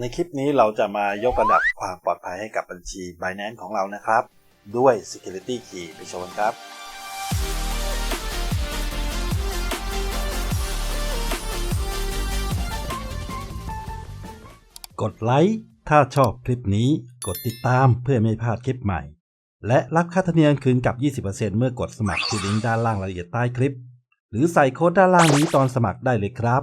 ในคลิปนี้เราจะมายกระดับความปลอดภัยให้กับบัญชี Binance ของเรานะครับ ด้วย Security Key ไปชมครับ กดไลค์ถ้าชอบคลิปนี้กดติดตามเพื่อไม่พลาดคลิปใหม่ และรับค่าธรรมเนียมคืนกับ 20%เมื่อกดสมัครที่ลิงก์ด้านล่างรายละเอียดใต้คลิป หรือใส่โค้ดด้านล่างนี้ตอนสมัครได้เลยครับ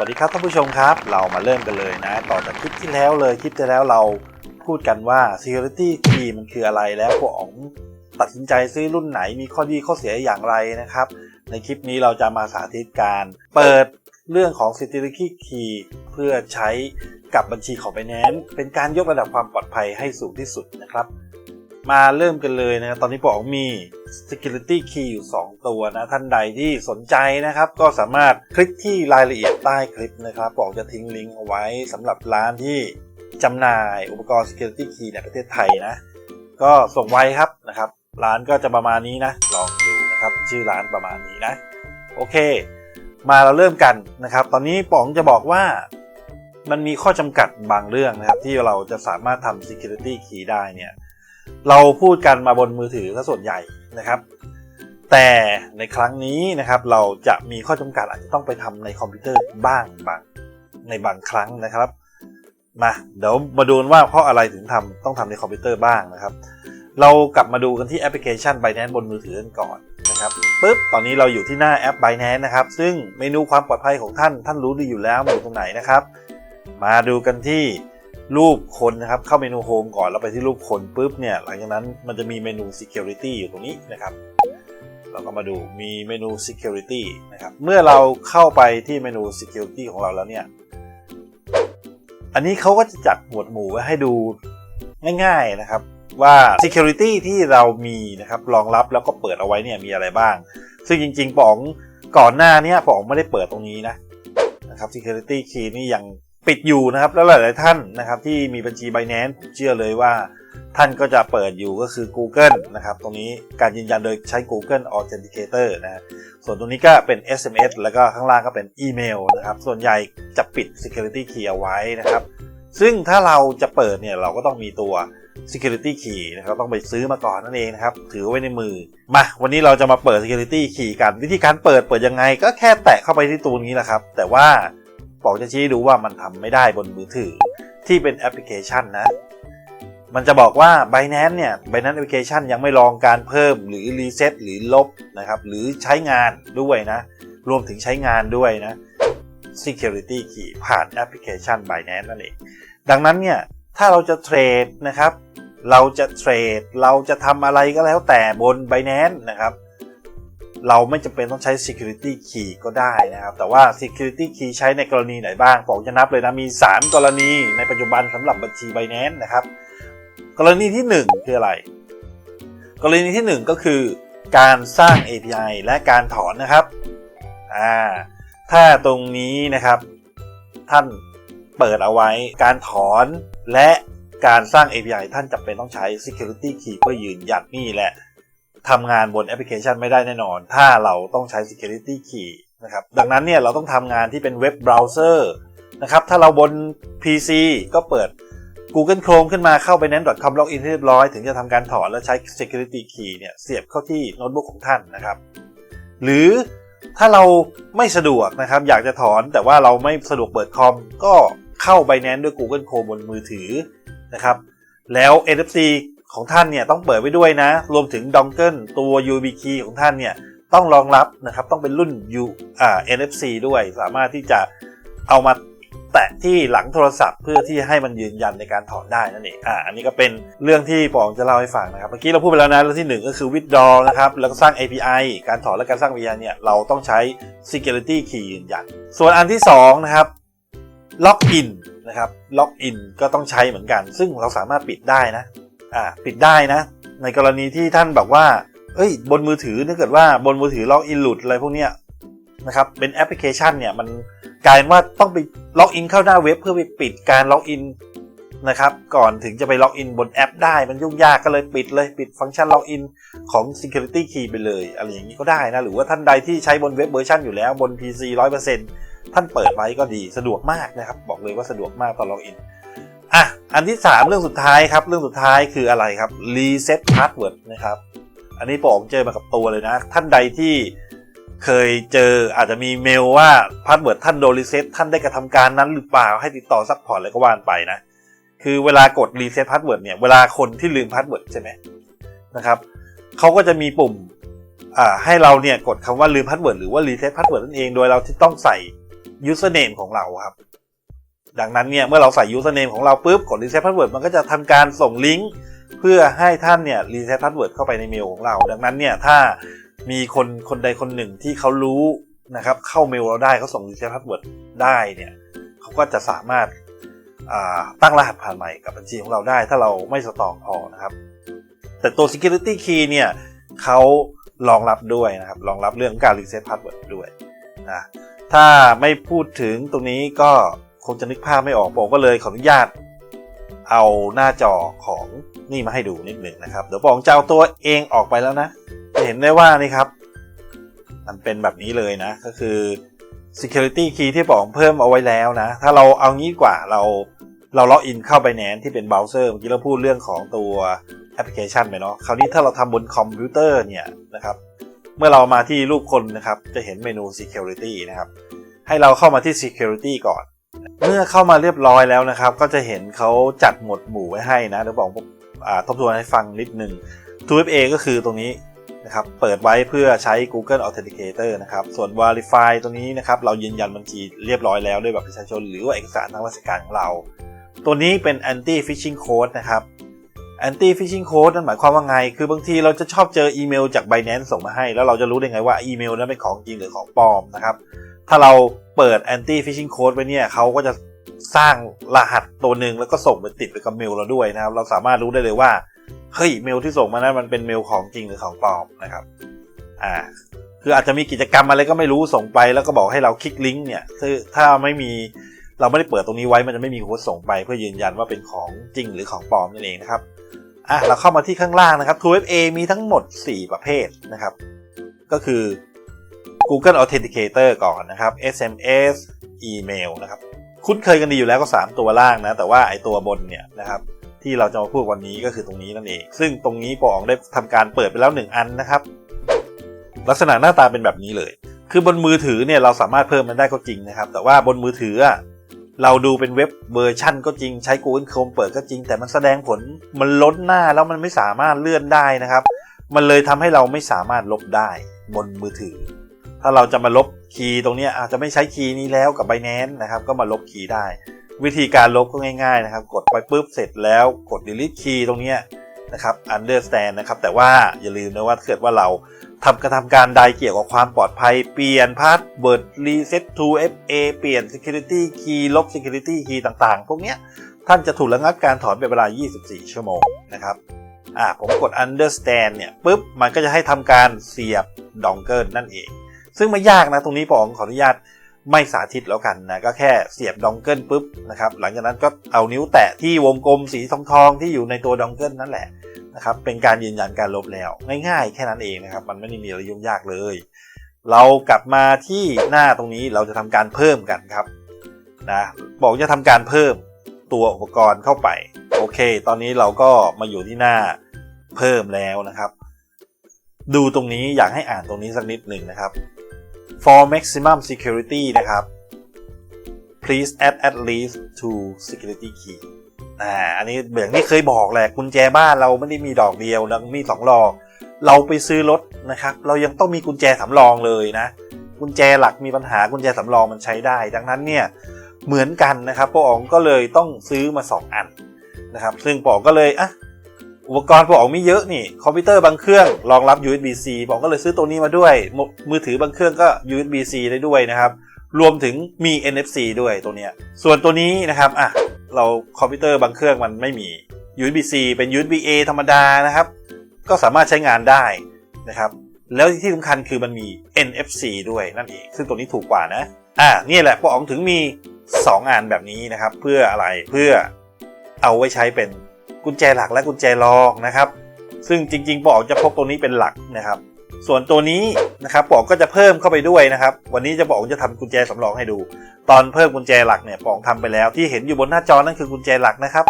วัสดีครับท่านผู้ชมครับ เรามาเริ่มกันเลยนะ ต่อจากคลิปที่แล้วเลยคลิปที่แล้วเราพูดกันว่า security key มันคืออะไรแล้วพวกอ๋องตัดสินใจซื้อรุ่นไหนมีข้อดีข้อเสียอย่างไรนะครับ ในคลิปนี้เราจะมาสาธิตการเปิดเรื่องของ security key เพื่อใช้กับบัญชีของ Binance เป็นการยกระดับความปลอดภัยให้สูงที่สุดนะครับ มาเริ่มกันเลยนะตอนนี้ผมมี security key อยู่ 2 ตัวนะ ท่านใดที่สนใจนะครับ ก็สามารถคลิกที่รายละเอียดใต้คลิปนะครับบอกจะทิ้งลิงก์เอาไว้สำหรับร้านที่จำหน่ายอุปกรณ์ security key ในประเทศไทยนะ ก็ส่งไว้ครับนะครับ ร้านก็จะประมาณนี้นะ ลองดูนะครับ ชื่อร้านประมาณนี้นะ โอเค มาเราเริ่มกันนะครับ ตอนนี้ป๋องจะบอกว่ามันมีข้อจำกัดบางเรื่องนะครับ ที่เราจะสามารถทำ security key ได้เนี่ย เราพูดกันมาบนมือถือซะส่วนใหญ่นะครับ แต่ในครั้งนี้นะครับเราจะมีข้อจำกัดอาจจะต้องไปทำในคอมพิวเตอร์บ้างบางในบางครั้งนะครับมาเดี๋ยวมาดูว่าเพราะอะไรถึงทำต้องทำในคอมพิวเตอร์บ้างนะครับ เรากลับมาดูกันที่แอปพลิเคชัน Binance บนมือถือกันก่อนนะครับปึ๊บตอนนี้เราอยู่ที่หน้าแอป Binance นะครับ ซึ่งเมนูความปลอดภัยของท่านท่านรู้ดีอยู่แล้วมันอยู่ตรงไหนนะครับ มาดูกันที่ รูปคนนะครับ เข้าเมนูโฮมก่อนแล้วไปที่รูปคนปุ๊บเนี่ย หลังจากนั้นมันจะมีเมนู security อยู่ตรงนี้นะครับ เราก็มาดูมีเมนู security นะครับ เมื่อเราเข้าไปที่เมนู security ของเราแล้วเนี่ย อันนี้เขาก็จะจัดหมวดหมู่ไว้ให้ดูง่าย ๆนะครับว่า security ที่เรามีนะครับรองรับแล้วก็เปิดเอาไว้เนี่ยมีอะไรบ้าง ซึ่งจริงๆป๋องก่อนหน้านี้ป๋องไม่ได้เปิดตรงนี้นะนะครับ security key นี่ยัง ปิดอยู่นะครับ แล้วหลาย ๆ ท่านนะครับที่มีบัญชี Binance เชื่อเลยว่าท่านก็จะเปิดอยู่ก็คือ Google นะครับ ตรงนี้การยืนยันโดยใช้ Google Authenticator นะฮะส่วนตรงนี้ก็เป็น SMS แล้วก็ข้างล่างก็เป็นอีเมลนะครับ ส่วนใหญ่จะปิด Security Key เอาไว้นะครับ ซึ่งถ้าเราจะเปิดเนี่ยเราก็ต้องมีตัว Security Key นะครับต้องไปซื้อมาก่อนนั่นเองนะครับ ถือไว้ในมือ มาวันนี้เราจะมาเปิด Security Key กัน วิธีการเปิดเปิดยังไง ก็แค่แตะเข้าไปที่ตัวนี้แหละครับ แต่ว่า บอกจะชี้ดูว่ามันทำไม่ได้บนมือถือที่เป็นแอปพลิเคชันนะ มันจะบอกว่า Binance เนี่ย Binance Application ยังไม่ลองการเพิ่มหรือรีเซ็ตหรือลบนะครับหรือใช้งานด้วยนะ รวมถึงใช้งานด้วยนะ Security Key ผ่านแอปพลิเคชัน Binance นั่นเอง ดังนั้นเนี่ยถ้าเราจะเทรดนะครับ เราจะเทรด เราจะทำอะไรก็แล้วแต่บน Binance นะครับ เราไม่จำเป็นต้องใช้ security key ก็ได้นะครับ แต่ว่า security key ใช้ในกรณีไหนบ้าง ผมจะนับเลยนะ มี 3 กรณีในปัจจุบันสำหรับบัญชี Binance นะครับ กรณีที่ 1 คืออะไร กรณีที่ 1 ก็คือ การสร้าง API และการถอนนะครับอ่าถ้าตรงนี้นะครับ ท่านเปิดเอาไว้การถอนและการสร้าง API ท่านจำเป็นต้องใช้ security key เพื่อยืนยันนี่แหละ ทำงานบนแอปพลิเคชันไม่ได้แน่นอน ถ้าเราต้องใช้ security key นะครับ ดังนั้นเนี่ยเราต้องทำงานที่เป็นเว็บเบราว์เซอร์นะครับ ถ้าเราบน PC ก็เปิด Google Chrome ขึ้นมาเข้าไป nanc.com ล็อกอินเรียบร้อย ถึงจะทำการถอนและใช้ security key เนี่ยเสียบเข้าที่โน้ตบุ๊กของท่านนะครับ หรือถ้าเราไม่สะดวกนะครับ อยากจะถอนแต่ว่าเราไม่สะดวกเปิดคอม ก็เข้า Binance ด้วย Google Chrome บนมือถือนะครับ แล้ว NFC ของท่านเนี่ยต้องเปิดไว้ด้วยนะ รวมถึงดองเกิลตัว UB key ของท่านเนี่ยต้องรองรับนะครับต้องเป็นรุ่น U อ่า NFC ด้วยสามารถที่จะเอามาแตะที่หลังโทรศัพท์เพื่อที่ให้มันยืนยันในการถอนได้นั่นเองอ่าอันนี้ก็เป็นเรื่องที่ปองจะเล่าให้ฟังนะครับ เมื่อกี้เราพูดไปแล้วนะเรื่องที่ 1 ก็คือ withdraw นะครับ แล้วก็สร้าง API การถอนและการสร้าง API เนี่ยเราต้องใช้ security key ยืนยัน ส่วนอันที่ 2 นะครับ login นะครับ login ก็ต้องใช้เหมือนกัน ซึ่งเราสามารถปิดได้นะ อ่าปิดได้นะ ในกรณีที่ท่านบอกว่าเอ้ยบนมือถือถ้าเกิดว่าบนมือถือล็อกอินหลุดอะไรพวกเนี้ยนะครับเป็นแอปพลิเคชันเนี่ยมันกลายว่าต้องไปล็อกอินเข้าหน้าเว็บเพื่อไปปิดการล็อกอินนะครับก่อนถึงจะไปล็อกอินบนแอปได้มันยุ่งยากก็เลยปิดเลยปิดฟังก์ชันล็อกอินของ Security Key ไปเลย อะไรอย่างนี้ก็ได้นะหรือว่าท่านใดที่ใช้บนเว็บเวอร์ชันอยู่แล้วบน PC 100%นท่านเปิดไว้ก็ดีสะดวกมากนะครับ บอกเลยว่าสะดวกมากตอนล็อกอิน อะอันที่ 3 เรื่องสุดท้ายครับ เรื่องสุดท้ายคืออะไรครับ reset password นะครับ อันนี้ผมเจอมากับตัวเลยนะ ท่านใดที่เคยเจออาจจะมีเมลว่าพาสเวิร์ดท่านโดนรีเซ็ตท่านได้กระทำการนั้นหรือเปล่าให้ติดต่อซัพพอร์ตอะไรก็ว่านไปนะ คือเวลากดรีเซ็ตพาสเวิร์ดเนี่ยเวลาคนที่ลืมพาสเวิร์ดใช่ไหมนะครับเขาก็จะมีปุ่มอ่าให้เราเนี่ยกดคำว่าลืมพาสเวิร์ดหรือว่ารีเซ็ตพาสเวิร์ดนั่นเองโดยเราที่ต้องใส่ username ของเราครับ ดังนั้นเนี่ยเมื่อเราใส่ username ของเราปุ๊บกด reset password มันก็จะทำการส่งลิงก์เพื่อให้ท่านเนี่ย reset password เข้าไปในเมลของเรา ดังนั้นเนี่ยถ้ามีคนคนใดคนหนึ่งที่เขารู้นะครับเข้าเมลเราได้เขาส่ง reset password ได้เนี่ยเขาก็จะสามารถตั้งรหัสผ่านใหม่กับบัญชีของเราได้ ถ้าเราไม่สตองพอนะครับ แต่ตัว security key เนี่ยเขารองรับด้วยนะครับรองรับเรื่องการ reset password ด้วยนะถ้าไม่พูดถึงตรงนี้ก็ คงจะนึกภาพไม่ออกผมก็เลยขออนุญาต เอาหน้าจอของนี่มาให้ดูนิดหนึ่งนะครับ เดี๋ยวผมจะเอาตัวเองออกไปแล้วนะจะเห็นได้ว่านี่ครับ มันเป็นแบบนี้เลยนะ ก็คือ security key ที่ผมเพิ่มเอาไว้แล้วนะ ถ้าเราเอางี้กว่าเราเราล็อกอินเข้าไปแนนที่เป็นเบราว์เซอร์เมื่อกี้เราพูดเรื่องของตัวแอปพลิเคชันไปเนาะคราวนี้ถ้าเราทำบนคอมพิวเตอร์เนี่ยนะครับ เมื่อเรามาที่รูปคนนะครับ จะเห็นเมนู security นะครับ ให้เราเข้ามาที่ security ก่อน เมื่อเข้ามาเรียบร้อยแล้วนะครับ ก็จะเห็นเขาจัดหมวดหมู่ไว้ให้นะเดี๋ยวบอกอทบทวนให้ฟังนิดนึง 2FA ก็คือตรงนี้นะครับเปิดไว้เพื่อใช้ Google Authenticator นะครับ ส่วน Verify ตรงนี้นะครับเรายืนยันบัญชีเรียบร้อยแล้วด้วยบัตรประชาชนหรือว่าเอกสารทางราชการของเรา ตัวนี้เป็น Anti Phishing Code นะครับ Anti Phishing Code นั่นหมายความว่าไง คือบางทีเราจะชอบเจออีเมลจาก Binance ส่งมาให้ แล้วเราจะรู้ได้ไงว่าอีเมลนั้นเป็นของจริงหรือของปลอมนะครับ ถ้าเราเปิด Anti Phishing Code ไว้เนี่ยเขาก็จะสร้างรหัสตัวหนึ่งแล้วก็ส่งไปติดไปกับเมลเราด้วยนะครับ เราสามารถรู้ได้เลยว่าเฮ้ยเมลที่ส่งมานั้นมันเป็นเมลของจริงหรือของปลอมนะครับอ่าคืออาจจะมีกิจกรรมอะไรก็ไม่รู้ส่งไปแล้วก็บอกให้เราคลิกลิงก์เนี่ยถ้าถ้าไม่มีเราไม่ได้เปิดตรงนี้ไว้มันจะไม่มีโค้ดส่งไป เพื่อยืนยันว่าเป็นของจริงหรือของปลอมนั่นเองนะครับอะเราเข้ามาที่ข้างล่างนะครับ 2FA มีทั้งหมด 4 ประเภทนะครับ ก็คือ Google Authenticator ก่อนนะครับ SMS อีเมลนะครับคุ้นเคยกันดีอยู่แล้วก็ 3 ตัวล่างนะ แต่ว่าไอตัวบนเนี่ยนะครับที่เราจะมาพูดวันนี้ก็คือตรงนี้นั่นเอง ซึ่งตรงนี้ปอองได้ทำการเปิดไปแล้ว 1 อันนะครับ ลักษณะหน้าตาเป็นแบบนี้เลย คือบนมือถือเนี่ยเราสามารถเพิ่มมันได้ก็จริงนะครับ แต่ว่าบนมือถือเราดูเป็นเว็บเวอร์ชั่นก็จริงใช้ Google Chrome เปิดก็จริง แต่มันแสดงผลมันล้นหน้าแล้วมันไม่สามารถเลื่อนได้นะครับ มันเลยทำให้เราไม่สามารถลบได้บนมือถือ ถ้าเราจะมาลบคีย์ตรงนี้อาจจะไม่ใช้คีย์นี้แล้วกับ Binance นะครับ ก็มาลบคีย์ได้ วิธีการลบก็ง่ายๆนะครับ กดไปปุ๊บเสร็จแล้วกด delete key ตรงนี้นะครับ understand นะครับ แต่ว่าอย่าลืมนะว่าถ้าเกิดว่าเราทำกระทำการใดเกี่ยวกับความปลอดภัย เปลี่ยนพาสเวิร์ด reset to fa เปลี่ยน security key ลบ security key ต่างๆ พวกนี้ท่านจะถูกระงับการถอนเป็นเวลา 24 ชั่วโมงนะครับอ่าผมกด understand เนี่ยปุ๊บ มันก็จะให้ทำการเสียบดองเกิลนั่นเอง ซึ่งไม่ยากนะตรงนี้ผมขออนุญาตไม่สาธิตแล้วกันนะก็แค่เสียบดองเกิลปุ๊บนะครับหลังจากนั้นก็เอานิ้วแตะที่วงกลมสีทองทองที่อยู่ในตัวดองเกิลนั่นแหละนะครับเป็นการยืนยันการลบแล้ว ง่ายๆ แค่นั้นเองนะครับมันไม่ได้มีอะไรยุ่งยากเลย เรากลับมาที่หน้าตรงนี้เราจะทำการเพิ่มกันครับนะบอกจะทำการเพิ่มตัวอุปกรณ์เข้าไปโอเค ตอนนี้เราก็มาอยู่ที่หน้าเพิ่มแล้วนะครับ ดูตรงนี้อยากให้อ่านตรงนี้สักนิดหนึ่งนะครับ for maximum security นะครับ please add at least two security key อ่า อันนี้เบืองที่เคยบอกแหละกุญแจบ้านเราไม่ได้มีดอกเดียวนะมีสองดอก เราไปซื้อรถนะครับ เรายังต้องมีกุญแจสำรองเลยนะ กุญแจหลักมีปัญหากุญแจสำรองมันใช้ได้ ดังนั้นเนี่ยเหมือนกันนะครับปอองก็เลยต้องซื้อมา 2 อันนะครับ ซึ่งปอองก็เลยอะ อุปกรณ์ป้าอ๋องมีเยอะนี่ คอมพิวเตอร์บางเครื่องรองรับ USB-C ป้าอ๋องก็เลยซื้อตัวนี้มาด้วยมมือถือบางเครื่องก็ USB-C ได้ด้วยนะครับ รวมถึงมี NFC ด้วยตัวเนี้ยส่วนตัวนี้นะครับอะเราคอมพิวเตอร์บางเครื่องมันไม่มี USB-C เป็น USB-A ธรรมดานะครับ ก็สามารถใช้งานได้นะครับแล้วที่สำคัญคือมันมี NFC ด้วยนั่นเอง ซึ่งตัวนี้ถูกกว่านะ อ่านี่แหละปออ๋องถึงมี 2อันแบบนี้นะครับ เพื่ออะไรเพื่อเอาไว้ใช้เป็น กุญแจหลักและกุญแจรองนะครับ ซึ่งจริงๆปออ๋องจะพกตัวนี้เป็นหลักนะครับ ส่วนตัวนี้นะครับปองก็จะเพิ่มเข้าไปด้วยนะครับ วันนี้จะบอกจะทำกุญแจสำรองให้ดู ตอนเพิ่มกุญแจหลักเนี่ยปองทำไปแล้ว ที่เห็นอยู่บนหน้าจอนั่นคือกุญแจหลักนะครับ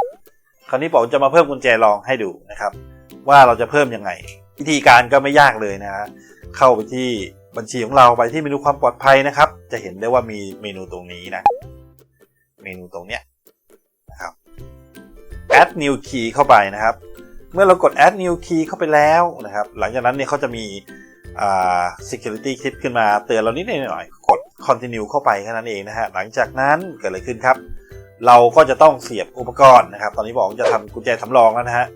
คราวนี้ปองจะมาเพิ่มกุญแจรองให้ดูนะครับ ว่าเราจะเพิ่มยังไง วิธีการก็ไม่ยากเลยนะฮะเข้าไปที่บัญชีของเราไปที่เมนูความปลอดภัยนะครับ จะเห็นได้ว่ามีเมนูตรงนี้นะ เมนูตรงเนี้ย add new key เข้าไปนะครับ เมื่อเรากด add new key เข้าไปแล้วนะครับ หลังจากนั้นเนี่ยเขาจะมี security kit ขึ้นมาเตือนเรานิดหน่อยกด continue เข้าไปแค่นั้นเองนะฮะ หลังจากนั้นเกิดอะไรขึ้นครับ เราก็จะต้องเสียบอุปกรณ์นะครับ ตอนนี้บอกจะทำกุญแจสำรองแล้วนะฮะ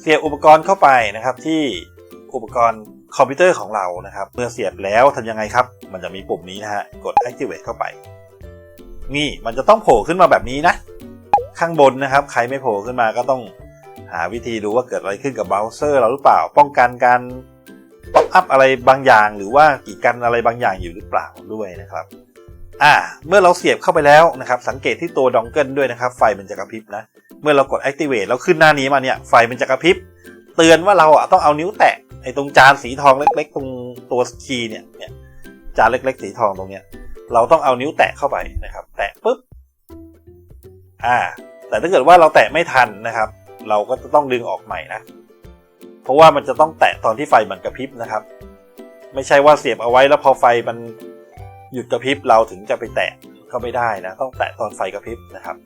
เสียบอุปกรณ์เข้าไปนะครับที่อุปกรณ์คอมพิวเตอร์ของเรานะครับ เมื่อเสียบแล้วทำยังไงครับ มันจะมีปุ่มนี้นะฮะ กด activate เข้าไป นี่มันจะต้องโผล่ขึ้นมาแบบนี้นะ ข้างบนนะครับ ใครไม่โผล่ขึ้นมาก็ต้องหาวิธีดูว่าเกิดอะไรขึ้นกับเบราว์เซอร์เราหรือเปล่า ป้องกันการป๊อปอัพอะไรบางอย่าง หรือว่ากีดกันอะไรบางอย่างอยู่หรือเปล่าด้วยนะครับอ่าเมื่อเราเสียบเข้าไปแล้วนะครับ สังเกตที่ตัวดองเกิลด้วยนะครับ ไฟมันจะกระพริบนะ เมื่อเรากด activate แล้วขึ้นหน้านี้มาเนี่ย ไฟมันจะกระพริบ เตือนว่าเราอะต้องเอานิ้วแตะไอ้ตรงจานสีทองเล็ก ๆ ตรงตัวคีย์เนี่ยเนี่ยจานเล็ก ๆ สีทองตรงเนี้ยเราต้องเอานิ้วแตะเข้าไปนะครับ แตะปุ๊บ อ่า แต่ถ้าเกิดว่าเราแตะไม่ทันนะครับ เราก็จะต้องดึงออกใหม่นะ เพราะว่ามันจะต้องแตะตอนที่ไฟมันกระพริบนะครับ ไม่ใช่ว่าเสียบเอาไว้แล้วพอไฟมันหยุดกระพริบเราถึงจะไปแตะก็ไม่ได้นะ ต้องแตะตอนไฟกระพริบนะครับ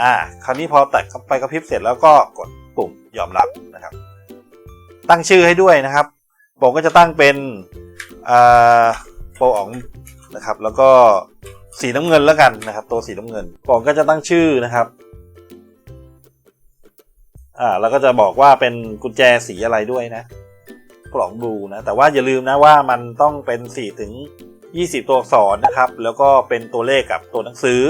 อ่า คราวนี้พอแตะไฟกระพริบเสร็จแล้วก็กดปุ่มยอมรับนะครับ ตั้งชื่อให้ด้วยนะครับผมก็จะตั้งเป็นอ่าโปรอ๋องนะครับ แล้วก็ สีน้ำเงินแล้วกันนะครับ ตัวสีน้ำเงินผมก็จะตั้งชื่อนะครับอ่าแล้วก็จะบอกว่าเป็นกุญแจสีอะไรด้วยนะ กล่องบลูนะแต่ว่าอย่าลืมนะว่ามันต้องเป็น4ถึง 20 ตัวอักษรนะครับ แล้วก็เป็นตัวเลขกับตัวหนังสือ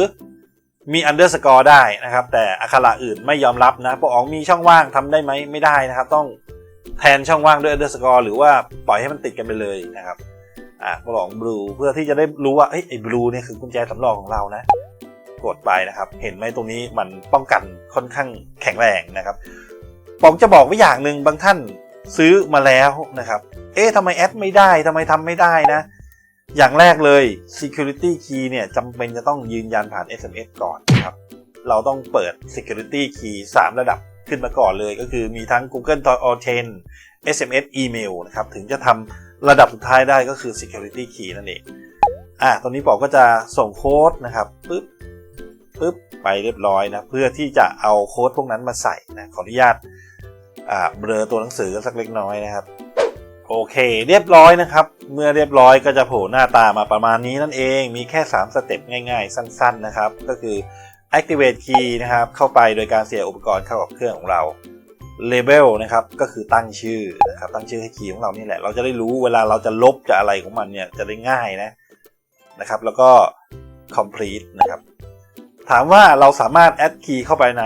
มี underscore ได้นะครับ แต่อักขระอื่นไม่ยอมรับนะปอองมีช่องว่างทำได้ไหมไม่ได้นะครับ ต้องแทนช่องว่างด้วย underscore หรือว่าปล่อยให้มันติดกันไปเลยนะครับ อะปอองบลูเพื่อที่จะได้รู้ว่าเอ้ยไอ้บลูเนี่ยคือกุญแจสำรองของเรานะกดไปนะครับ เห็นไหมตรงนี้มันป้องกันค่อนข้างแข็งแรงนะครับผมจะบอกไว้อย่างหนึ่งบางท่านซื้อมาแล้วนะครับ เอ๊ะทำไมแอดไม่ได้ทำไมทำไม่ได้นะ อย่างแรกเลย security key เนี่ยจำเป็นจะต้องยืนยันผ่าน SMS ก่อนนะครับ เราต้องเปิด security key 3 ระดับขึ้นมาก่อนเลย ก็คือมีทั้ง Google Authent SMS อีเมลนะครับ ถึงจะทำ ระดับสุดท้ายได้ก็คือ security key นั่นเอง อะตอนนี้ปอก็จะส่งโค้ดนะครับปึ๊บปึ๊บไปเรียบร้อยนะ เพื่อที่จะเอาโค้ดพวกนั้นมาใส่นะ ขออนุญาตอ่าเบลอตัวหนังสือสักเล็กน้อยนะครับ โอเค เรียบร้อยนะครับ เมื่อเรียบร้อยก็จะโผล่หน้าตามาประมาณนี้นั่นเอง มีแค่ 3 สเต็ปง่ายๆ สั้น ๆนะครับ ก็คือ activate key นะครับ เข้าไปโดยการเสียอุปกรณ์เข้ากับเครื่องของเรา label นะครับก็คือตั้งชื่อนะครับตั้งชื่อให้คีย์ของเรานี่แหละ เราจะได้รู้เวลาเราจะลบจะอะไรของมันเนี่ยจะได้ง่ายนะนะครับแล้วก็ complete นะครับถามว่าเราสามารถแอดคีย์เข้าไปใน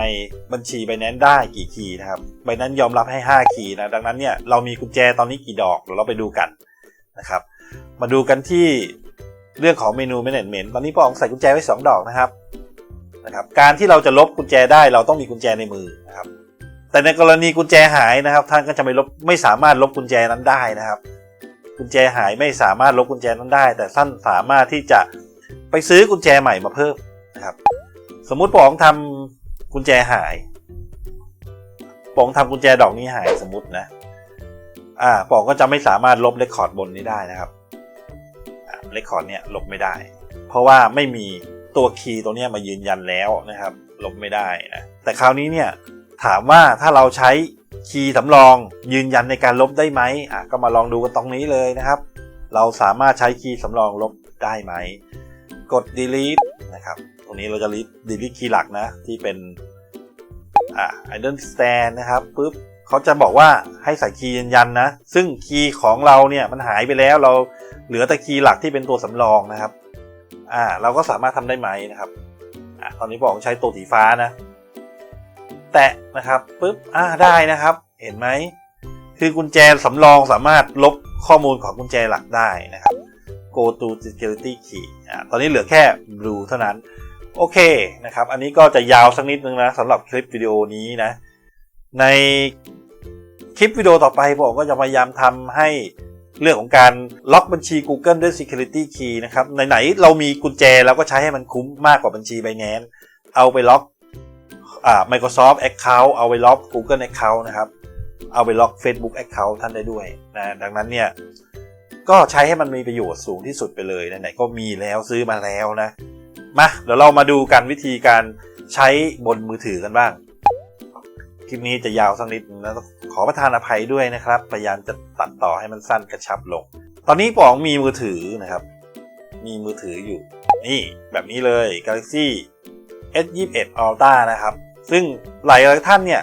บัญชี Binance ได้กี่คีย์นะครับ Binance ยอมรับให้ 5 คีย์นะดังนั้นเนี่ยเรามีกุญแจตอนนี้กี่ดอกเดี๋ยวเราไปดูกันนะครับมาดูกันที่เรื่องของเมนู Management ตอนนี้ปอองใส่กุญแจไว้ 2 ดอกนะครับนะครับ การที่เราจะลบกุญแจได้เราต้องมีกุญแจในมือนะครับ แต่ในกรณีกุญแจหายนะครับ ท่านก็จะไม่ลบไม่สามารถลบกุญแจนั้นได้นะครับ กุญแจหายไม่สามารถลบกุญแจนั้นได้ แต่ท่านสามารถที่จะไปซื้อกุญแจใหม่มาเพิ่มนะครับสมมุติป๋องทำกุญแจหายป๋องทำกุญแจดอกนี้หายสมมตินะอ่าป๋องก็จะไม่สามารถลบเรคคอร์ดบนนี้ได้นะครับเรคคอร์ดเนี่ยลบไม่ได้ เพราะว่าไม่มีตัวคีย์ตัวนี้มายืนยันแล้วนะครับ ลบไม่ได้นะแต่คราวนี้เนี่ย ถามว่าถ้าเราใช้คีย์สำรองยืนยันในการลบได้ไหมอะก็มาลองดูกันตรงนี้เลยนะครับ เราสามารถใช้คีย์สำรองลบได้ไหม กด delete นะครับ ตรงนี้เราจะ delete คีย์หลักนะที่เป็นอ่า idle stand นะครับปุ๊บเขาจะบอกว่าให้ใส่คีย์ยืนยันนะ ซึ่งคีย์ของเราเนี่ยมันหายไปแล้วเราเหลือแต่คีย์หลักที่เป็นตัวสำรองนะครับ อ่า เราก็สามารถทำได้ไหมนะครับอ่าตอนนี้บอกใช้ตัวสีฟ้านะ แตะนะครับปุ๊บอ่าได้นะครับ เห็นไหมคือกุญแจสำรองสามารถลบข้อมูลของกุญแจหลักได้นะครับ go to security key อ่าตอนนี้เหลือแค่ blue เท่านั้น โอเคนะครับ อันนี้ก็จะยาวสักนิดนึงนะสำหรับคลิปวิดีโอนี้นะ ในคลิปวิดีโอต่อไปผมก็จะพยายามทำให้เรื่องของการล็อกบัญชี Google ด้วย Security Key นะครับ ไหน ๆ เรามีกุญแจเราก็ใช้ให้มันคุ้มมากกว่าบัญชี Binance เอาไปล็อก อ่า Microsoft Account เอาไปล็อก Google Account นะครับ เอาไปล็อก Facebook Account ท่านได้ด้วยนะดังนั้นเนี่ย ก็ใช้ให้มันมีประโยชน์สูงที่สุดไปเลยไหนๆก็มีแล้วซื้อมาแล้วนะ มาเดี๋ยวเรามาดูกันวิธีการใช้บนมือถือกันบ้าง คลิปนี้จะยาวสักนิดนึงแล้วขอประทานอภัยด้วยนะครับ พยายามจะตัดต่อให้มันสั้นกระชับลง ตอนนี้ป๋องมีมือถือนะครับ มีมือถืออยู่ นี่แบบนี้เลย Galaxy S21 Ultra นะครับ ซึ่งหลายท่านเนี่ย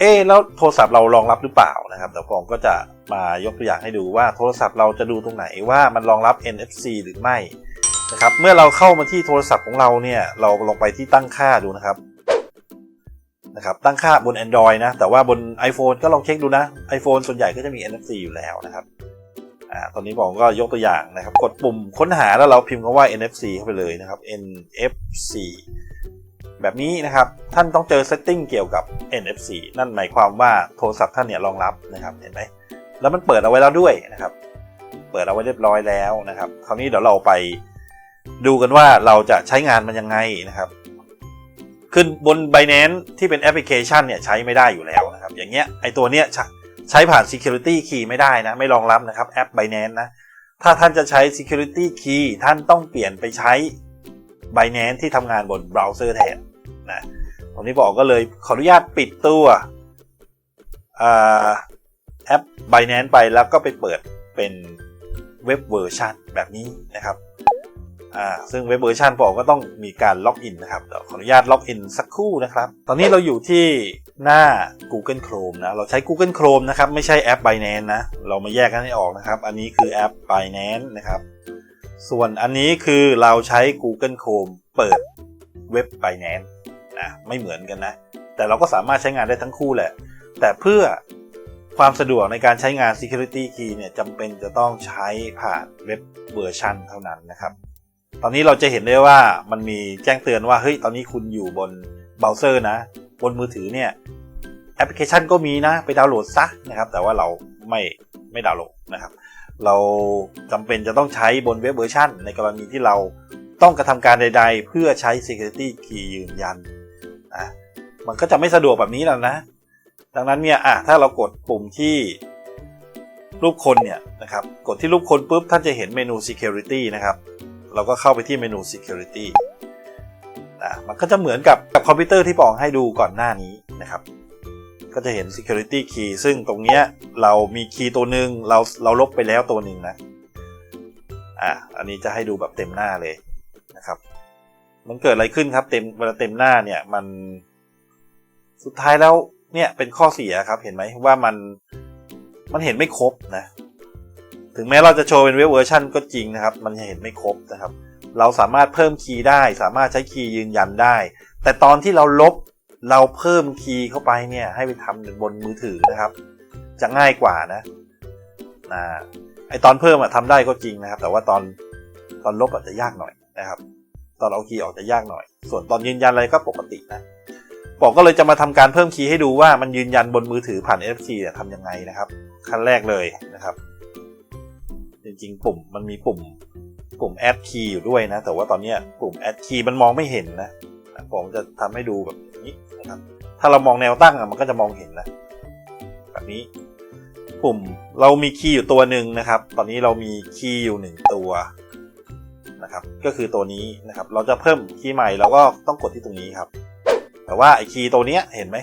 เอ๊แล้วโทรศัพท์เรารองรับหรือเปล่านะครับเดี๋ยวผมก็จะมายกตัวอย่างให้ดูว่าโทรศัพท์เราจะดูตรงไหนว่ามันรองรับ NFC หรือไม่นะครับ เมื่อเราเข้ามาที่โทรศัพท์ของเราเนี่ย เราลงไปที่ตั้งค่าดูนะครับนะครับตั้งค่าบน Android นะ แต่ว่าบน iPhone ก็ลองเช็คดูนะ iPhone ส่วนใหญ่ก็จะมี NFC อยู่แล้วนะครับอ่าตอนนี้ผมก็ยกตัวอย่างนะครับ กดปุ่มค้นหาแล้วเราพิมพ์คำว่า NFC เข้าไปเลยนะครับ NFC แบบนี้นะครับท่านต้องเจอเซตติ้งเกี่ยวกับ NFC นั่นหมายความว่าโทรศัพท์ท่านเนี่ยรองรับนะครับเห็นไหมแล้วมันเปิดเอาไว้แล้วด้วยนะครับ เปิดเอาไว้เรียบร้อยแล้วนะครับ คราวนี้เดี๋ยวเราไปดูกันว่าเราจะใช้งานมันยังไงนะครับ ขึ้นบน Binance ที่เป็นแอปพลิเคชันเนี่ยใช้ไม่ได้อยู่แล้วนะครับ อย่างเงี้ยไอตัวเนี้ยใช้ผ่าน Security Key ไม่ได้นะ ไม่รองรับนะครับแอป Binance นะ ถ้าท่านจะใช้ Security Key ท่านต้องเปลี่ยนไปใช้ Binance ที่ทำงานบนเบราว์เซอร์แทน นะตรงนี้บอกก็เลยขออนุญาตปิดตัวอแอป Binance ไปแล้วก็ไปเปิดเป็นเว็บเวอร์ชันแบบนี้นะครับซึ่งเว็บเวอร์ชันบอกก็ต้องมีการล็อกอินนะครับเดี๋ยวขออนุญาตล็อกอินสักครู่นะครับ ตอนนี้เราอยู่ที่หน้า Google Chrome นะ เราใช้ Google Chrome นะครับ ไม่ใช่แอป Binance นะ เรามาแยกกันให้ออกนะครับ อันนี้คือแอป Binance นะครับ ส่วนอันนี้คือเราใช้ Google Chrome เปิดเว็บ Binance นะไม่เหมือนกันนะ แต่เราก็สามารถใช้งานได้ทั้งคู่แหละ แต่เพื่อความสะดวกในการใช้งาน Security Key เนี่ยจำเป็นจะต้องใช้ผ่านเว็บเวอร์ชันเท่านั้นนะครับ ตอนนี้เราจะเห็นได้ว่ามันมีแจ้งเตือนว่าเฮ้ยตอนนี้คุณอยู่บนเบราว์เซอร์นะ บนมือถือเนี่ยแอปพลิเคชันก็มีนะ ไปดาวน์โหลดซะนะครับ แต่ว่าเราไม่ไม่ดาวน์โหลดนะครับ เราจำเป็นจะต้องใช้บนเว็บเวอร์ชันในกรณีที่เราต้องกระทำการใด ๆ เพื่อใช้ Security Key ยืนยัน อะมันก็จะไม่สะดวกแบบนี้แล้วนะ ดังนั้นเนี่ยอะถ้าเรากดปุ่มที่รูปคนเนี่ยนะครับ กดที่รูปคนปุ๊บท่านจะเห็นเมนู Security นะครับ เราก็เข้าไปที่เมนู Security อะมันก็จะเหมือนกับกับคอมพิวเตอร์ที่ปองให้ดูก่อนหน้านี้นะครับ ก็จะเห็น security key ซึ่งตรงเนี้ยเรามีคีย์ตัวหนึ่งเราเราลบไปแล้วตัวหนึ่งนะอะอันนี้จะให้ดูแบบเต็มหน้าเลยนะครับ มันเกิดอะไรขึ้นครับ เต็มเวลาเต็มหน้าเนี่ย มันสุดท้ายแล้วเนี่ยเป็นข้อเสียครับ เห็นไหมว่ามันมันเห็นไม่ครบนะ ถึงแม้เราจะโชว์เป็นเว็บเวอร์ชันก็จริงนะครับ มันเห็นไม่ครบนะครับ เราสามารถเพิ่มคีย์ได้ สามารถใช้คีย์ยืนยันได้ แต่ตอนที่เราลบเราเพิ่มคีย์เข้าไปเนี่ยให้ไปทำบนมือถือนะครับ จะง่ายกว่านะนะไอตอนเพิ่มอะทำได้ก็จริงนะครับ แต่ว่าตอนตอนลบอาจจะยากหน่อยนะครับ ตอนเอาคีย์ออกจะยากหน่อย ส่วนตอนยืนยันอะไรก็ปกตินะบอกก็เลยจะมาทำการเพิ่มคีย์ให้ดูว่ามันยืนยันบนมือถือผ่าน NFC เนี่ยทำยังไงนะครับ ขั้นแรกเลยนะครับ จริงๆ ปุ่มมันมีปุ่มปุ่ม add key อยู่ด้วยนะ แต่ว่าตอนนี้ปุ่ม add key มันมองไม่เห็นนะผมจะทำให้ดูแบบนี้นะครับ ถ้าเรามองแนวตั้งอะมันก็จะมองเห็นนะแบบนี้ ปุ่มเรามีคีย์อยู่ตัวหนึ่งนะครับ ตอนนี้เรามีคีย์อยู่หนึ่งตัว นะครับ ก็คือตัวนี้นะครับ เราจะเพิ่มคีย์ใหม่เราก็ต้องกดที่ตรงนี้ครับ แต่ว่าไอคีย์ตัวนี้เห็นไหม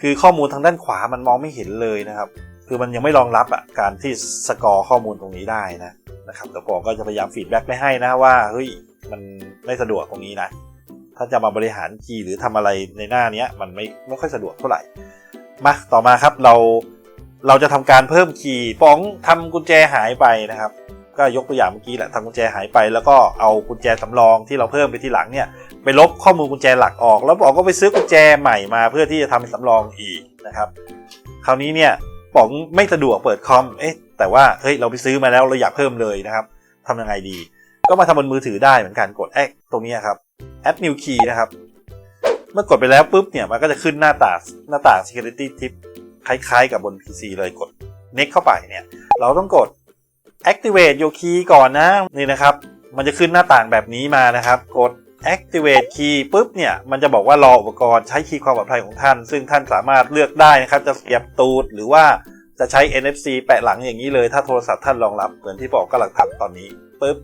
คือข้อมูลทางด้านขวามันมองไม่เห็นเลยนะครับ คือมันยังไม่รองรับอะการที่สกอร์ข้อมูลตรงนี้ได้นะนะครับแต่ผมก็จะพยายามฟีดแบ็กไปให้นะว่าเฮ้ยมันไม่สะดวกตรงนี้นะ ถ้าจะมาบริหารคีย์หรือทำอะไรในหน้านี้มันไม่ไม่ค่อยสะดวกเท่าไหร่ มาต่อมาครับเราเราจะทำการเพิ่มคีย์ป๋องทำกุญแจหายไปนะครับ ก็ยกตัวอย่างเมื่อกี้แหละทำกุญแจหายไป แล้วก็เอากุญแจสำรองที่เราเพิ่มไปที่หลังเนี่ยไปลบข้อมูลกุญแจหลักออก แล้วปองก็ไปซื้อกุญแจใหม่มาเพื่อที่จะทำเป็นสำรองอีกนะครับ คราวนี้เนี่ยป๋องไม่สะดวกเปิดคอมเอ๊ะแต่ว่าเฮ้ยเราไปซื้อมาแล้วเราอยากเพิ่มเลยนะครับทำยังไงดี ก็มาทำบนมือถือได้เหมือนกันกดแอดตรงนี้ครับ add new key นะครับเมื่อกดไปแล้วปุ๊บเนี่ยมันก็จะขึ้นหน้าต่างหน้าต่าง security tip คล้ายๆกับบน PC เลยกด next เข้าไปเนี่ย เราต้องกด activate your key ก่อนนะนี่นะครับ มันจะขึ้นหน้าต่างแบบนี้มานะครับ กด activate key ปุ๊บเนี่ยมันจะบอกว่ารออุปกรณ์ใช้คีย์ความปลอดภัยของท่าน ซึ่งท่านสามารถเลือกได้นะครับ จะเสียบตูดหรือว่าจะใช้ NFC แปะหลังอย่างนี้เลย ถ้าโทรศัพท์ท่านรองรับเหมือนที่บอกก็หลักทำตอนนี้ปุ๊บ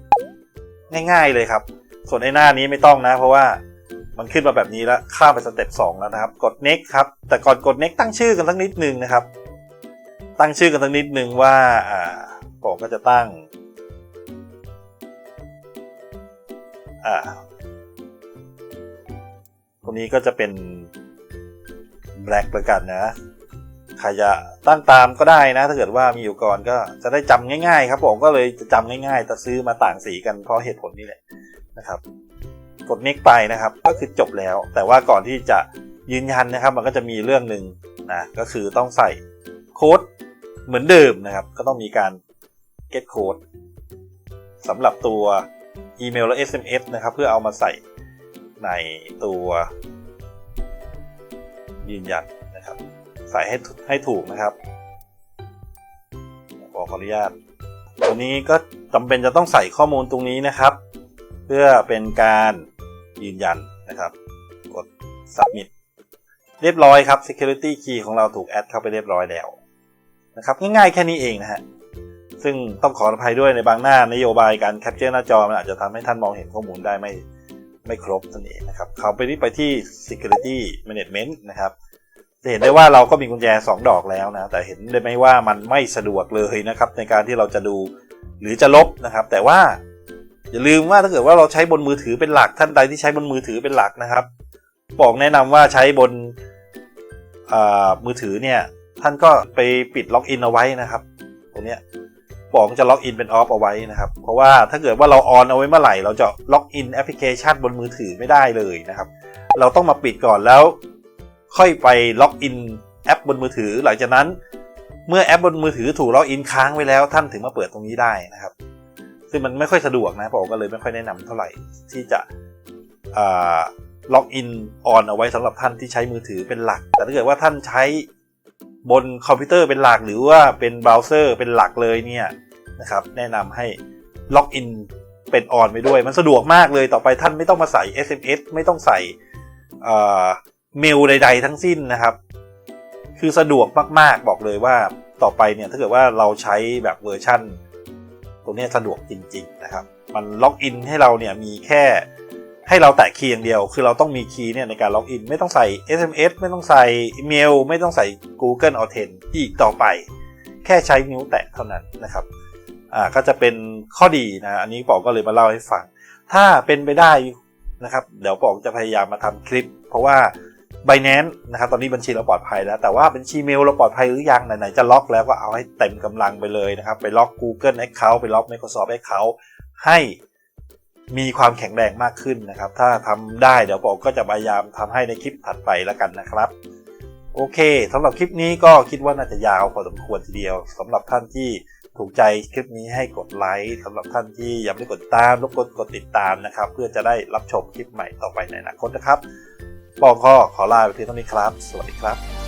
ง่ายๆเลยครับ ส่วนไอ้หน้านี้ไม่ต้องนะ เพราะว่ามันขึ้นมาแบบนี้แล้วข้ามไปสเต็ป2แล้วนะครับ กด next ครับแต่ก่อนกด next ตั้งชื่อกันสักนิดนึงนะครับ ตั้งชื่อกันสักนิดนึงว่าอ่า ผมก็จะตั้งอ่าตัวนี้ก็จะเป็น black แล้วกันนะใครจะตั้งตามก็ได้นะ ถ้าเกิดว่ามีอยู่ก่อนก็จะได้จำง่าย ๆ ครับ ผมก็เลยจะจำง่ายๆแต่ซื้อมาต่างสีกันเพราะเหตุผลนี้แหละนะครับ กด next ไปนะครับ ก็คือจบแล้ว แต่ว่าก่อนที่จะยืนยันนะครับ มันก็จะมีเรื่องหนึ่งนะก็คือต้องใส่โค้ดเหมือนเดิมนะครับ ก็ต้องมีการ get code สำหรับตัวอีเมลและ SMS นะครับ เพื่อเอามาใส่ในตัวยืนยันนะครับ ใส่ให้ให้ถูกนะครับขอขออนุญาตตัวนี้ก็จำเป็นจะต้องใส่ข้อมูลตรงนี้นะครับ เพื่อเป็นการยืนยันนะครับ กด submit เรียบร้อยครับ security key ของเราถูกแอดเข้าไปเรียบร้อยแล้วนะครับ ง่ายๆแค่นี้เองนะฮะ ซึ่งต้องขออภัยด้วยในบางหน้านโยบายการแคปเจอร์หน้าจอมันอาจจะทำให้ท่านมองเห็นข้อมูลได้ไม่ไม่ครบนั่นเองนะครับเขาไปที่ไปที่ security management นะครับจะเห็นได้ว่าเราก็มีกุญแจ 2 ดอกแล้วนะ แต่เห็นได้ไหมว่ามันไม่สะดวกเลยนะครับ ในการที่เราจะดูหรือจะลบนะครับ แต่ว่าอย่าลืมว่าถ้าเกิดว่าเราใช้บนมือถือเป็นหลักท่านใดที่ใช้บนมือถือเป็นหลักนะครับ บอกแนะนำว่าใช้บนมือถือเนี่ยท่านก็ไปปิดล็อกอินเอาไว้นะครับ ตรงเนี้ย บอกจะล็อกอินเป็นออฟเอาไว้นะครับ เพราะว่าถ้าเกิดว่าเราออนเอาไว้เมื่อไหร่ เราจะล็อกอินแอปพลิเคชันบนมือถือไม่ได้เลยนะครับ เราต้องมาปิดก่อนแล้ว ค่อยไปล็อกอินแอปบนมือถือ หลังจากนั้น เมื่อแอปบนมือถือถูกล็อกอินค้างไว้แล้วท่านถึงมาเปิดตรงนี้ได้นะครับ ซึ่งมันไม่ค่อยสะดวกนะผมก็เลยไม่ค่อยแนะนำเท่าไหร่ที่จะล็อกอินออนเอาไว้สำหรับท่านที่ใช้มือถือเป็นหลัก แต่ถ้าเกิดว่าท่านใช้บนคอมพิวเตอร์เป็นหลักหรือว่าเป็นเบราว์เซอร์เป็นหลักเลยเนี่ย นะครับ แนะนำให้ล็อกอินเป็นออนไปด้วย มันสะดวกมากเลยต่อไปท่านไม่ต้องมาใส่ SMS ไม่ต้องใส่เมลใด ๆ ทั้งสิ้นนะครับ คือสะดวกมากๆบอกเลยว่าต่อไปเนี่ยถ้าเกิดว่าเราใช้แบบเวอร์ชั่นตัวนี้สะดวกจริง ๆ นะครับ มันล็อกอินให้เราเนี่ยมีแค่ให้เราแตะคีย์อย่างเดียว คือเราต้องมีคีย์เนี่ยในการล็อกอิน ไม่ต้องใส่ SMS ไม่ต้องใส่อีเมล ไม่ต้องใส่ Google Authent อีกต่อไป แค่ใช้นิ้วแตะเท่านั้นนะครับ อ่าก็จะเป็นข้อดีนะอันนี้ปอกก็เลยมาเล่าให้ฟัง ถ้าเป็นไปได้นะครับ เดี๋ยวปอกจะพยายามมาทำคลิป เพราะว่า b i n a n c e นะครับตอนนี้บัญชีเราปลอดภัยแล้ว แต่ว่าบัญชีเมลเราปลอดภัยหรือยังไหนๆจะล็อกแล้วก็เอาให้เต็มกำลังไปเลยนะครับ ไปล็อก Google Account ไปล็อก Microsoft Account ให้มีความแข็งแรงมากขึ้นนะครับ ถ้าทำได้เดี๋ยวผมก็จะพยายามทำให้ในคลิปถัดไปแล้วกันนะครับโอเคสำหรับคลิปนี้ก็คิดว่าน่าจะยาวพอสมควรทีเดียวสำหรับท่านที่ ถูกใจคลิปนี้ให้กดไลค์สำหรับท่านที่ยังไม่ได้กดตามรบกวนกดติดตามนะครับ เพื่อจะได้รับชมคลิปใหม่ต่อไปในอนาคตนะครับปอก็ขอลาไปเพียงเท่านี้ครับ สวัสดีครับ